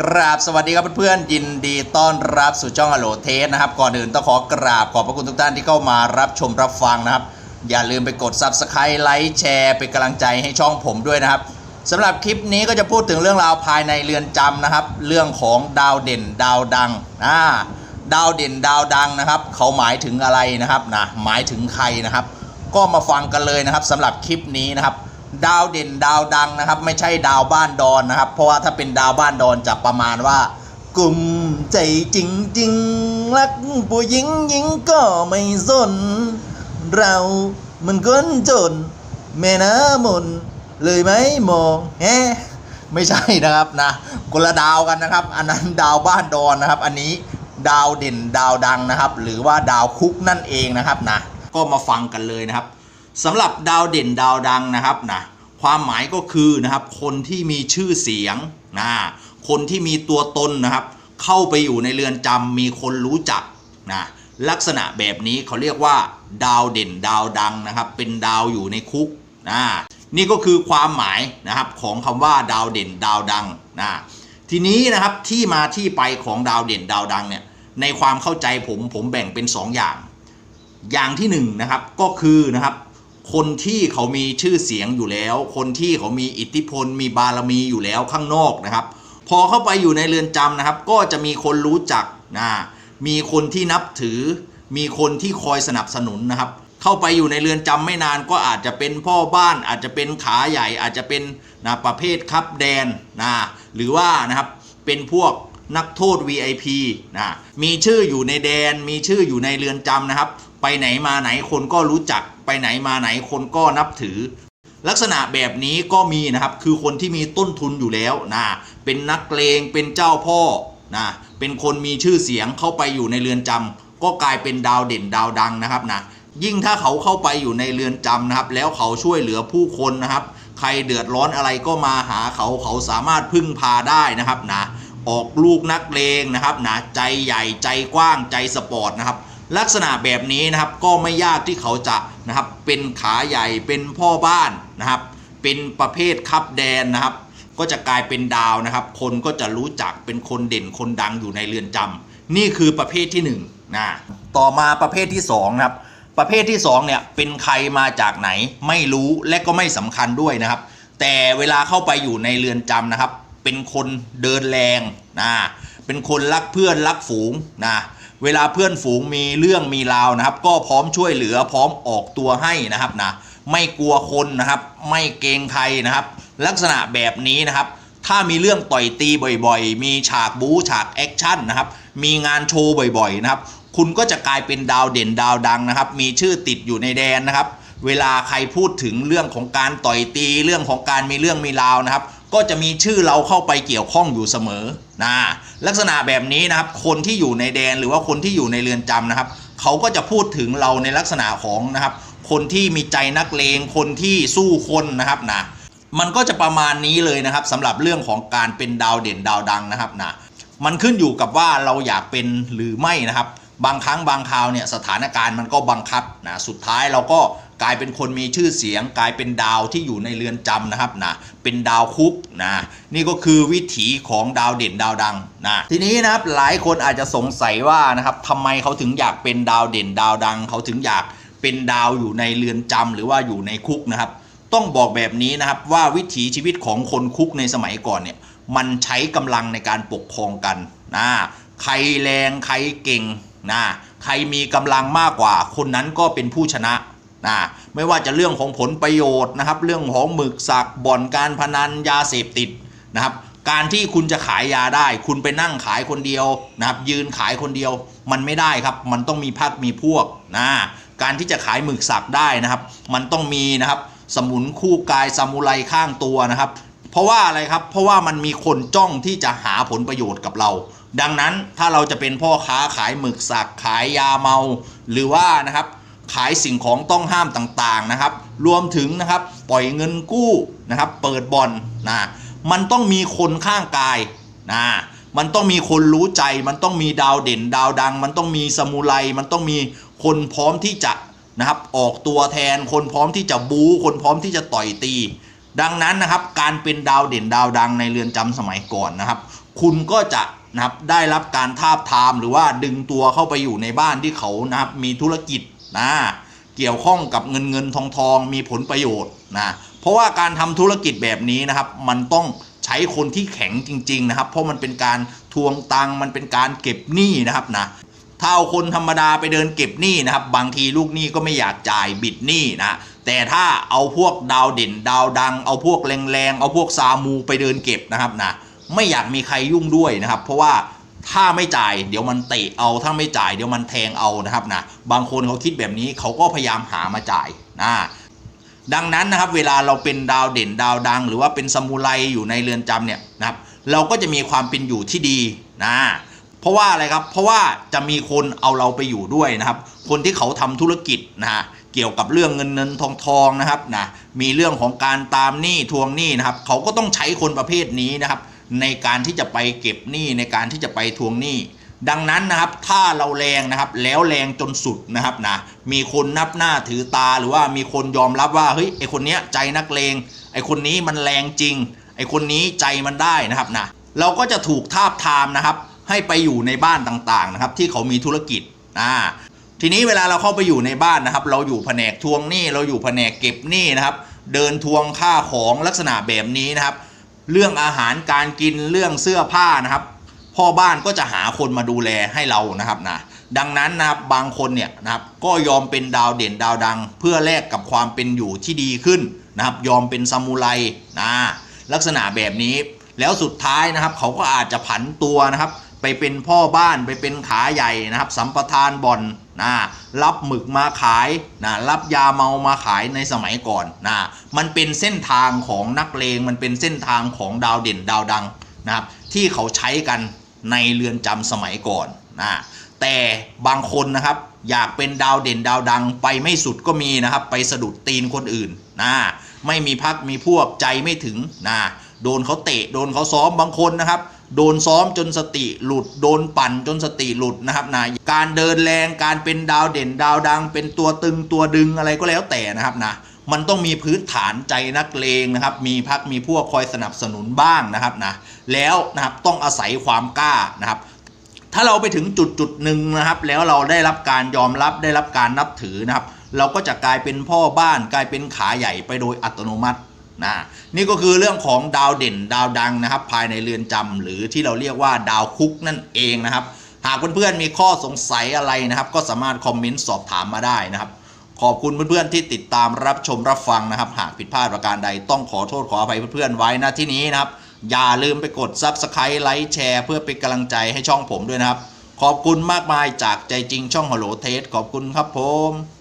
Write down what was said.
กราบสวัสดีครับเพื่อนๆยินดีต้อนรับสู่ช่องอโลเทสนะครับ ก่อนอื่นต้องขอกราบขอบพระคุณทุกท่านที่เข้ามารับชมรับฟังนะครับ อย่าลืมไปกด Subscribe ไลค์แชร์เป็นกำลังใจให้ช่องผมด้วยนะครับสำหรับคลิปนี้ก็จะพูดถึงเรื่องราวภายในเรือนจำนะครับ เรื่องของดาวเด่นดาวดังอ่าดาวเด่นดาวดังนะครับ เขาหมายถึงอะไรนะครับนะหมายถึงใครนะครับ ก็มาฟังกันเลยนะครับสำหรับคลิปนี้นะครับ ดาวเด่นดาวดังนะครับ ไม่ใช่ดาวบ้านดอนนะครับ เพราะว่าถ้าเป็นดาวบ้านดอนจะประมาณว่ากลุ่มใจจริงจริงรักผู้หญิงหญิงก็ไม่สน เรามันคนจน แม่น้ำมนเลยไหมมองแฮไม่ใช่นะครับนะคนละดาวกันนะครับ อันนั้นดาวบ้านดอนนะครับ อันนี้ดาวเด่นดาวดังนะครับ หรือว่าดาวคุกนั่นเองนะครับนะก็มาฟังกันเลยนะครับ สำหรับดาวเด่นดาวดังนะครับนะความหมายก็คือนะครับคนที่มีชื่อเสียงนะคนที่มีตัวตนนะครับ เข้าไปอยู่ในเรือนจำมีคนรู้จักนะลักษณะแบบนี้เขาเรียกว่า ดาวเด่นดาวดังนะครับ เป็นดาวอยู่ในคุกนะนี่ก็คือความหมายนะครับของคำว่าดาวเด่นดาวดังนะทีนี้นะครับที่มาที่ไปของดาวเด่นดาวดังเนี่ยในความเข้าใจผมผมแบ่งเป็นสองอย่าง อย่างที่หนึ่งนะครับก็คือนะครับ คนที่เขามีชื่อเสียงอยู่แล้ว คนที่เขามีอิทธิพล มีบารมีอยู่แล้วข้างนอกนะครับ พอเข้าไปอยู่ในเรือนจำนะครับ ก็จะมีคนรู้จักนะมีคนที่นับถือ มีคนที่คอยสนับสนุนนะครับ เข้าไปอยู่ในเรือนจำไม่นานก็อาจจะเป็นพ่อบ้าน อาจจะเป็นขาใหญ่ อาจจะเป็นนะประเภทคับแดนนะหรือว่านะครับเป็นพวกนักโทษ VIP นะมีชื่ออยู่ในแดน มีชื่ออยู่ในเรือนจำนะครับ ไปไหนมาไหนคนก็รู้จัก ไปไหนมาไหนคนก็นับถือ ลักษณะแบบนี้ก็มีนะครับ คือคนที่มีต้นทุนอยู่แล้วนะเป็นนักเลงเป็นเจ้าพ่อนะเป็นคนมีชื่อเสียงเข้าไปอยู่ในเรือนจำก็กลายเป็นดาวเด่นดาวดังนะครับนะยิ่งถ้าเขาเข้าไปอยู่ในเรือนจำนะครับ แล้วเขาช่วยเหลือผู้คนนะครับ ใครเดือดร้อนอะไรก็มาหาเขาเขาสามารถพึ่งพาได้นะครับนะออกลูกนักเลงนะครับนะใจใหญ่ใจกว้างใจสปอร์ตนะครับ ลักษณะแบบนี้นะครับก็ไม่ยากที่เขาจะนะครับเป็นขาใหญ่เป็นพ่อบ้านนะครับ เป็นประเภทคับแดนนะครับ ก็จะกลายเป็นดาวนะครับ คนก็จะรู้จักเป็นคนเด่นคนดังอยู่ในเรือนจำนี่คือประเภทที่หนึ่งนะต่อมาประเภทที่สองนะครับประเภทที่สองเนี่ยเป็นใครมาจากไหนไม่รู้และก็ไม่สำคัญด้วยนะครับ แต่เวลาเข้าไปอยู่ในเรือนจำนะครับ เป็นคนเดินแรงนะเป็นคนรักเพื่อนรักฝูงนะ เวลาเพื่อนฝูงมีเรื่องมีราวนะครับ ก็พร้อมช่วยเหลือพร้อมออกตัวให้นะครับนะไม่กลัวคนนะครับ ไม่เกรงใครนะครับ ลักษณะแบบนี้นะครับ ถ้ามีเรื่องต่อยตีบ่อยๆ มีฉากบู๊ฉากแอคชั่นนะครับ มีงานโชว์บ่อยๆนะครับ คุณก็จะกลายเป็นดาวเด่นดาวดังนะครับ มีชื่อติดอยู่ในแดนนะครับ เวลาใครพูดถึงเรื่องของการต่อยตีเรื่องของการมีเรื่องมีราวนะครับ ก็จะมีชื่อเราเข้าไปเกี่ยวข้องอยู่เสมอนะลักษณะแบบนี้นะครับ คนที่อยู่ในแดนหรือว่าคนที่อยู่ในเรือนจำนะครับ เขาก็จะพูดถึงเราในลักษณะของนะครับ คนที่มีใจนักเลงคนที่สู้คนนะครับนะมันก็จะประมาณนี้เลยนะครับสำหรับเรื่องของการเป็นดาวเด่นดาวดังนะครับนะมันขึ้นอยู่กับว่าเราอยากเป็นหรือไม่นะครับ บางครั้งบางคราวเนี่ยสถานการณ์มันก็บังคับนะสุดท้ายเราก็ กลายเป็นคนมีชื่อเสียง กลายเป็นดาวที่อยู่ในเรือนจำนะครับนะเป็นดาวคุกนะนี่ก็คือวิถีของดาวเด่นดาวดังนะทีนี้นะครับหลายคนอาจจะสงสัยว่านะครับทำไมเขาถึงอยากเป็นดาวเด่นดาวดัง เขาถึงอยากเป็นดาวอยู่ในเรือนจำหรือว่าอยู่ในคุกนะครับต้องบอกแบบนี้นะครับว่าวิถีชีวิตของคนคุกในสมัยก่อนเนี่ยมันใช้กำลังในการปกครองกันนะใครแรงใครเก่งนะใครมีกำลังมากกว่า คนนั้นก็เป็นผู้ชนะ นะไม่ว่าจะเรื่องของผลประโยชน์นะครับ เรื่องของหมึกสักบ่อนการพนันยาเสพติดนะครับ การที่คุณจะขายยาได้ คุณไปนั่งขายคนเดียวนะครับ ยืนขายคนเดียว มันไม่ได้ครับ มันต้องมีพักมีพวกนะการที่จะขายหมึกสักได้นะครับ มันต้องมีนะครับ สมุนคู่กายซามูไรข้างตัวนะครับ เพราะว่าอะไรครับ เพราะว่ามันมีคนจ้องที่จะหาผลประโยชน์กับเรา ดังนั้นถ้าเราจะเป็นพ่อค้าขายหมึกสักขายยาเมา หรือว่านะครับ ขายสิ่งของต้องห้ามต่างๆนะครับ รวมถึงนะครับปล่อยเงินกู้นะครับ เปิดบ่อนนะมันต้องมีคนข้างกายนะมันต้องมีคนรู้ใจ มันต้องมีดาวเด่นดาวดัง มันต้องมีสมุไรมันต้องมีคนพร้อมที่จะนะครับออกตัวแทน คนพร้อมที่จะบู๊คนพร้อมที่จะต่อยตี ดังนั้นนะครับ การเป็นดาวเด่นดาวดังในเรือนจำสมัยก่อนนะครับ คุณก็จะนะครับได้รับการทาบทามหรือว่าดึงตัวเข้าไปอยู่ในบ้านที่เขานะครับมีธุรกิจ นะเกี่ยวข้องกับเงินเงินทองทองมีผลประโยชน์นะเพราะว่าการทำธุรกิจแบบนี้นะครับ มันต้องใช้คนที่แข็งจริง ๆ นะครับ เพราะมันเป็นการทวงตังมันเป็นการเก็บหนี้นะครับนะถ้าเอาคนธรรมดาไปเดินเก็บหนี้นะครับ บางทีลูกหนี้ก็ไม่อยากจ่ายบิดหนี้นะแต่ถ้าเอาพวกดาวเด่นดาวดัง เอาพวกแรงๆเอาพวกซามูไปเดินเก็บนะครับนะไม่อยากมีใครยุ่งด้วยนะครับ เพราะว่า ถ้าไม่จ่ายเดี๋ยวมันเตะเอาถ้าไม่จ่ายเดี๋ยวมันแทงเอานะครับนะบางคนเขาคิดแบบนี้เขาก็พยายามหามาจ่ายนะดังนั้นนะครับเวลาเราเป็นดาวเด่นดาวดัง หรือว่าเป็นซามูไรอยู่ในเรือนจำเนี่ยนะครับเราก็จะมีความเป็นอยู่ที่ดีนะเพราะว่าอะไรครับเพราะว่าจะมีคนเอาเราไปอยู่ด้วยนะครับ คนที่เขาทำธุรกิจนะฮะเกี่ยวกับเรื่องเงินเงินทองทองนะครับนะมีเรื่องของการตามหนี้ทวงหนี้นะครับ เขาก็ต้องใช้คนประเภทนี้นะครับ ในการที่จะไปเก็บหนี้ในการที่จะไปทวงหนี้ ดังนั้นนะครับถ้าเราแรงนะครับแล้วแรงจนสุดนะครับนะมีคนนับหน้าถือตาหรือว่ามีคนยอมรับว่าเฮ้ยไอคนเนี้ยใจนักเลงไอคนนี้มันแรงจริงไอคนนี้ใจมันได้นะครับนะเราก็จะถูกทาบทามนะครับ ให้ไปอยู่ในบ้านต่างๆนะครับ ที่เขามีธุรกิจอ่าทีนี้เวลาเราเข้าไปอยู่ในบ้านนะครับ เราอยู่แผนกทวงหนี้เราอยู่แผนกเก็บหนี้นะครับ เดินทวงค่าของลักษณะแบบนี้นะครับ เรื่องอาหารการกินเรื่องเสื้อผ้านะครับ พ่อบ้านก็จะหาคนมาดูแลให้เรานะครับนะดังนั้นนะครับบางคนเนี่ยนะครับก็ยอมเป็นดาวเด่นดาวดัง เพื่อแลกกับความเป็นอยู่ที่ดีขึ้นนะครับ ยอมเป็นซามูไรนะลักษณะแบบนี้ แล้วสุดท้ายนะครับ เขาก็อาจจะผันตัวนะครับ ไปเป็นพ่อบ้านไปเป็นขาใหญ่นะครับ สัมปทานบ่อน นะรับหมึกมาขายนะรับยาเมามาขายในสมัยก่อนนะมันเป็นเส้นทางของนักเลงมันเป็นเส้นทางของดาวเด่นดาวดังนะครับที่เขาใช้กันในเรือนจำสมัยก่อนนะแต่บางคนนะครับอยากเป็นดาวเด่นดาวดังไปไม่สุดก็มีนะครับ ไปสะดุดตีนคนอื่นนะไม่มีพักมีพวกใจไม่ถึงนะโดนเขาเตะโดนเขาซ้อมบางคนนะครับ โดนซ้อมจนสติหลุด โดนปั่นจนสติหลุดนะครับนะการเดินแรงการเป็นดาวเด่นดาวดัง เป็นตัวตึงตัวดึงอะไรก็แล้วแต่นะครับนะมันต้องมีพื้นฐานใจนักเลงนะครับ มีพักมีพวกคอยสนับสนุนบ้างนะครับนะแล้วนะครับต้องอาศัยความกล้านะครับ ถ้าเราไปถึงจุดจุดหนึ่งนะครับ แล้วเราได้รับการยอมรับได้รับการนับถือนะครับ เราก็จะกลายเป็นพ่อบ้านกลายเป็นขาใหญ่ไปโดยอัตโนมัติ นะนี่ก็คือเรื่องของดาวเด่นดาวดังนะครับ ภายในเรือนจำหรือที่เราเรียกว่าดาวคุกนั่นเองนะครับ หากเพื่อนๆมีข้อสงสัยอะไรนะครับ ก็สามารถคอมเมนต์สอบถามมาได้นะครับ ขอบคุณเพื่อนๆที่ติดตามรับชมรับฟังนะครับ หากผิดพลาดประการใดต้องขอโทษขออภัยเพื่อนๆไว้นะที่นี้นะครับ อย่าลืมไปกด Subscribe ไลค์แชร์เพื่อเป็นกำลังใจให้ช่องผมด้วยนะครับ ขอบคุณมากมายจากใจจริงช่องฮัลโหลเทสขอบคุณครับผม